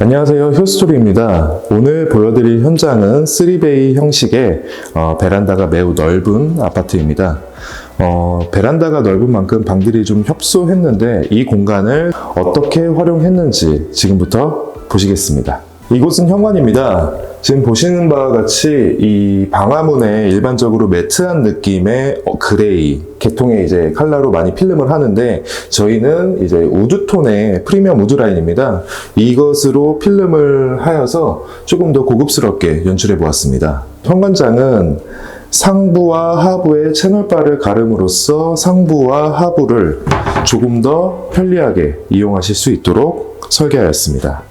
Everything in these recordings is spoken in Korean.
안녕하세요. 효스토리입니다. 오늘 보여드릴 현장은 3베이 형식의 어, 베란다가 매우 넓은 아파트입니다. 어, 베란다가 넓은 만큼 방들이 좀 협소했는데 이 공간을 어떻게 활용했는지 지금부터 보시겠습니다. 이곳은 현관입니다. 지금 보시는 바와 같이 이 방화문에 일반적으로 매트한 느낌의 어, 그레이 계통의 이제 컬러로 많이 필름을 하는데 저희는 이제 우드톤의 프리미엄 우드 라인입니다. 이것으로 필름을 하여서 조금 더 고급스럽게 연출해 보았습니다. 현관장은 상부와 하부의 채널바를 가름으로써 상부와 하부를 조금 더 편리하게 이용하실 수 있도록 설계하였습니다.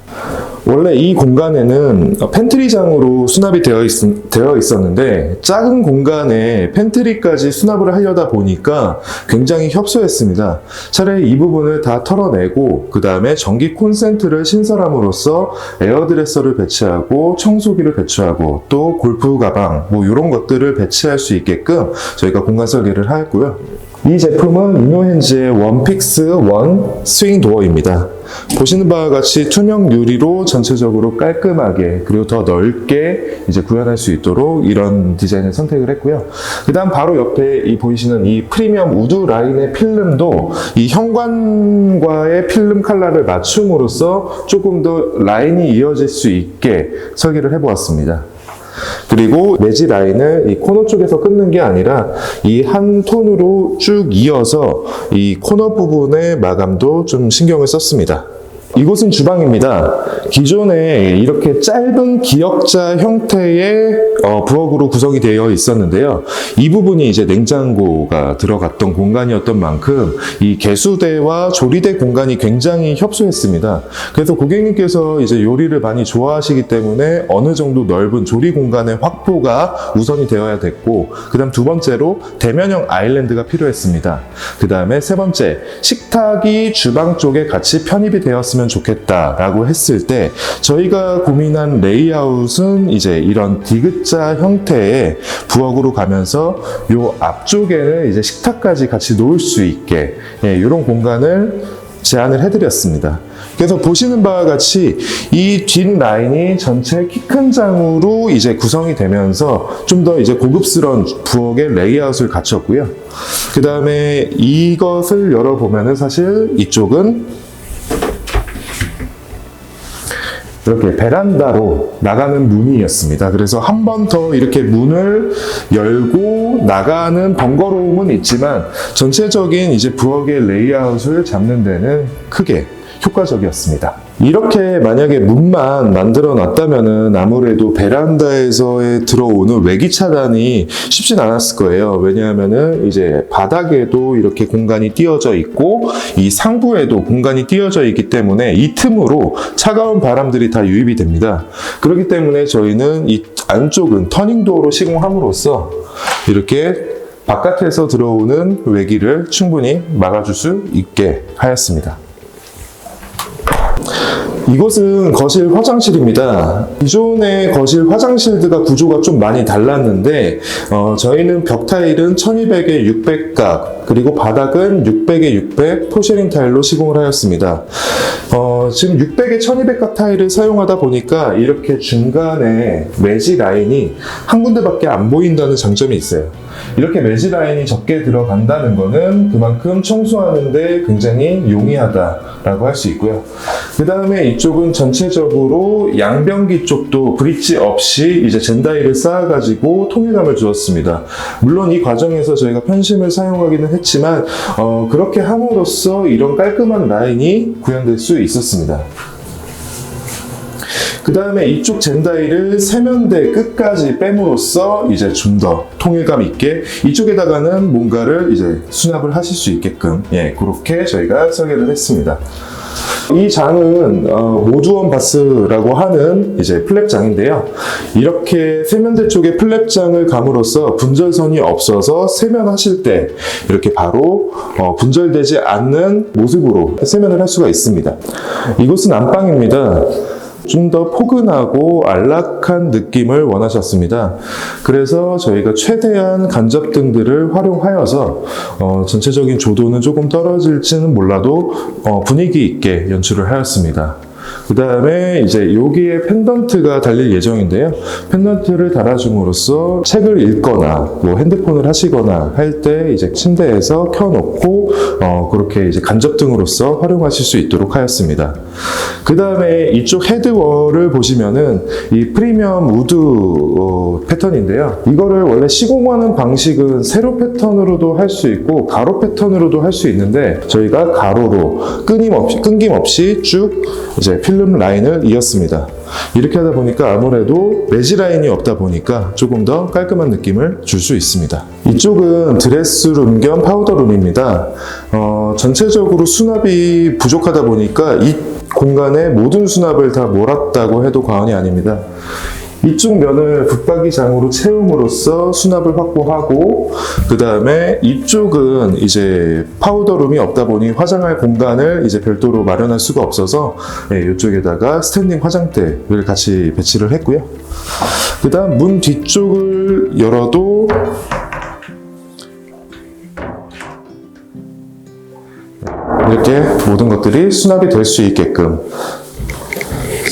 원래 이 공간에는 팬트리장으로 수납이 되어, 있, 되어 있었는데 작은 공간에 팬트리까지 수납을 하려다 보니까 굉장히 협소했습니다. 차라리 이 부분을 다 털어내고 그 다음에 전기 콘센트를 신설함으로써 에어드레서를 배치하고 청소기를 배치하고 또 골프 가방 뭐 이런 것들을 배치할 수 있게끔 저희가 공간 설계를 하였고요. 이 제품은 이노헨즈의 원픽스 원 스윙 도어입니다. 보시는 바와 같이 투명 유리로 전체적으로 깔끔하게 그리고 더 넓게 이제 구현할 수 있도록 이런 디자인을 선택을 했고요. 그 다음 바로 옆에 이 보이시는 이 프리미엄 우드 라인의 필름도 이 현관과의 필름 컬러를 맞춤으로써 조금 더 라인이 이어질 수 있게 설계를 해보았습니다. 그리고 매지 라인을 이 코너 쪽에서 끊는 게 아니라 이 한 톤으로 쭉 이어서 이 코너 부분의 마감도 좀 신경을 썼습니다. 이곳은 주방입니다. 기존에 이렇게 짧은 기역자 형태의 어, 부엌으로 구성이 되어 있었는데요. 이 부분이 이제 냉장고가 들어갔던 공간이었던 만큼 이 개수대와 조리대 공간이 굉장히 협소했습니다. 그래서 고객님께서 이제 요리를 많이 좋아하시기 때문에 어느 정도 넓은 조리 공간의 확보가 우선이 되어야 됐고, 그 다음 두 번째로 대면형 아일랜드가 필요했습니다. 그 다음에 세 번째, 식탁이 주방 쪽에 같이 편입이 되었으면 좋겠다라고 했을 때 저희가 고민한 레이아웃은 이제 이런 디귿자 형태의 부엌으로 가면서 요 앞쪽에는 이제 식탁까지 같이 놓을 수 있게 예, 이런 공간을 제안을 해드렸습니다. 그래서 보시는 바와 같이 이 뒷 라인이 전체 키 큰 장으로 이제 구성이 되면서 좀 더 이제 고급스러운 부엌의 레이아웃을 갖췄고요. 그 다음에 이것을 열어보면은 사실 이쪽은 이렇게 베란다로 나가는 문이었습니다. 그래서 한 번 더 이렇게 문을 열고 나가는 번거로움은 있지만 전체적인 이제 부엌의 레이아웃을 잡는 데는 크게 효과적이었습니다. 이렇게 만약에 문만 만들어 놨다면은 아무래도 베란다에서 들어오는 외기 차단이 쉽진 않았을 거예요. 왜냐하면은 이제 바닥에도 이렇게 공간이 띄어져 있고 이 상부에도 공간이 띄어져 있기 때문에 이 틈으로 차가운 바람들이 다 유입이 됩니다. 그렇기 때문에 저희는 이 안쪽은 터닝도어로 시공함으로써 이렇게 바깥에서 들어오는 외기를 충분히 막아줄 수 있게 하였습니다. 이곳은 거실 화장실입니다. 기존의 거실 화장실들과 구조가 좀 많이 달랐는데 어, 저희는 벽 타일은 1200에 600각 그리고 바닥은 600에 600 포쉐린 타일로 시공을 하였습니다. 어, 지금 600에 1200각 타일을 사용하다 보니까 이렇게 중간에 매지 라인이 한 군데밖에 안 보인다는 장점이 있어요. 이렇게 매지 라인이 적게 들어간다는 것은 그만큼 청소하는데 굉장히 용이하다라고 할 수 있고요. 그 다음에 이쪽은 전체적으로 양변기 쪽도 브릿지 없이 이제 젠다이를 쌓아가지고 통일감을 주었습니다. 물론 이 과정에서 저희가 편심을 사용하기는 했지만 어, 그렇게 함으로써 이런 깔끔한 라인이 구현될 수 있었습니다. 그 다음에 이쪽 젠다이를 세면대 끝까지 빼므로써 이제 좀 더 통일감 있게 이쪽에다가는 뭔가를 이제 수납을 하실 수 있게끔 예 그렇게 저희가 설계를 했습니다. 이 장은 어, 모두원 바스라고 하는 이제 플랩장인데요. 이렇게 세면대 쪽에 플랩장을 감으로써 분절선이 없어서 세면하실 때 이렇게 바로 어, 분절되지 않는 모습으로 세면을 할 수가 있습니다. 이곳은 안방입니다. 좀 더 포근하고 안락한 느낌을 원하셨습니다. 그래서 저희가 최대한 간접등들을 활용하여서 어, 전체적인 조도는 조금 떨어질지는 몰라도 어, 분위기 있게 연출을 하였습니다. 그 다음에 이제 여기에 펜던트가 달릴 예정인데요. 펜던트를 달아줌으로써 책을 읽거나 뭐 핸드폰을 하시거나 할 때 이제 침대에서 켜놓고 어, 그렇게 이제 간접등으로서 활용하실 수 있도록 하였습니다. 그 다음에 이쪽 헤드월을 보시면은 이 프리미엄 우드 어, 패턴인데요. 이거를 원래 시공하는 방식은 세로 패턴으로도 할 수 있고 가로 패턴으로도 할 수 있는데 저희가 가로로 끊임없이 끊김없이 쭉 이제 필름 라인을 이었습니다. 이렇게 하다 보니까 아무래도 매지 라인이 없다 보니까 조금 더 깔끔한 느낌을 줄 수 있습니다. 이쪽은 드레스룸 겸 파우더룸입니다. 어, 전체적으로 수납이 부족하다 보니까 이 공간에 모든 수납을 다 몰았다고 해도 과언이 아닙니다. 이쪽 면을 붙박이장으로 채움으로써 수납을 확보하고 그 다음에 이쪽은 이제 파우더룸이 없다 보니 화장할 공간을 이제 별도로 마련할 수가 없어서 예, 이쪽에다가 스탠딩 화장대를 같이 배치를 했고요. 그 다음 문 뒤쪽을 열어도 이렇게 모든 것들이 수납이 될 수 있게끔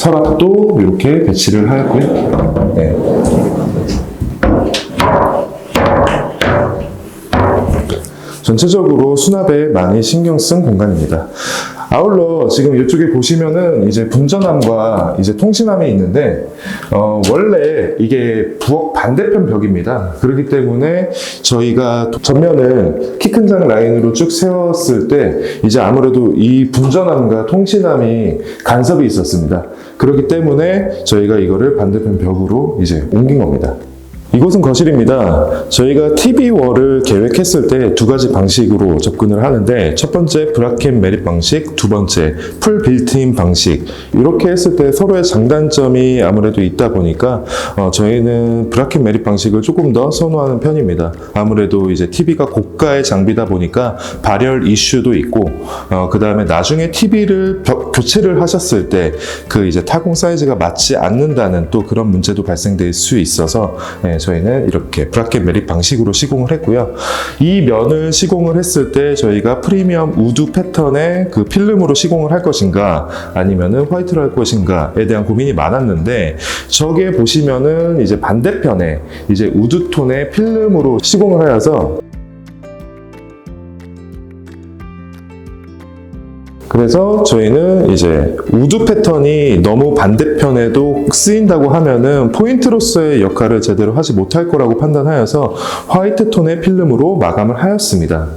서랍도 이렇게 배치를 하였고요. 네. 전체적으로 수납에 많이 신경 쓴 공간입니다. 아울러 지금 이쪽에 보시면은 이제 분전함과 이제 통신함이 있는데 어, 원래 이게 부엌 반대편 벽입니다. 그렇기 때문에 저희가 전면을 키 큰 장 라인으로 쭉 세웠을 때 이제 아무래도 이 분전함과 통신함이 간섭이 있었습니다. 그렇기 때문에 저희가 이거를 반대편 벽으로 이제 옮긴 겁니다. 이곳은 거실입니다. 저희가 TV월을 계획했을 때 두 가지 방식으로 접근을 하는데 첫 번째 브라켓 메릿 방식, 두 번째 풀 빌트인 방식 이렇게 했을 때 서로의 장단점이 아무래도 있다 보니까 어, 저희는 브라켓 메릿 방식을 조금 더 선호하는 편입니다. 아무래도 이제 TV가 고가의 장비다 보니까 발열 이슈도 있고 그 다음에 나중에 TV를 교체를 하셨을 때 그 이제 타공 사이즈가 맞지 않는다는 또 그런 문제도 발생될 수 있어서 네, 저희는 이렇게 브라켓 메릿 방식으로 시공을 했고요. 이 면을 시공을 했을 때 저희가 프리미엄 우드 패턴의 그 필름으로 시공을 할 것인가 아니면은 화이트로 할 것인가에 대한 고민이 많았는데 저게 보시면은 이제 반대편에 이제 우드 톤의 필름으로 시공을 하여서 그래서 저희는 이제 우드 패턴이 너무 반대편에도 쓰인다고 하면은 포인트로서의 역할을 제대로 하지 못할 거라고 판단하여서 화이트 톤의 필름으로 마감을 하였습니다.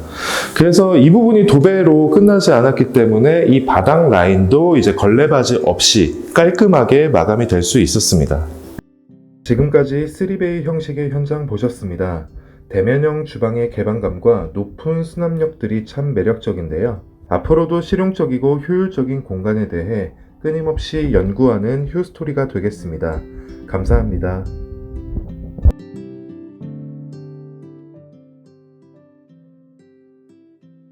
그래서 이 부분이 도배로 끝나지 않았기 때문에 이 바닥 라인도 이제 걸레바지 없이 깔끔하게 마감이 될 수 있었습니다. 지금까지 3베이 형식의 현장 보셨습니다. 대면형 주방의 개방감과 높은 수납력들이 참 매력적인데요. 앞으로도 실용적이고 효율적인 공간에 대해 끊임없이 연구하는 휴스토리가 되겠습니다. 감사합니다.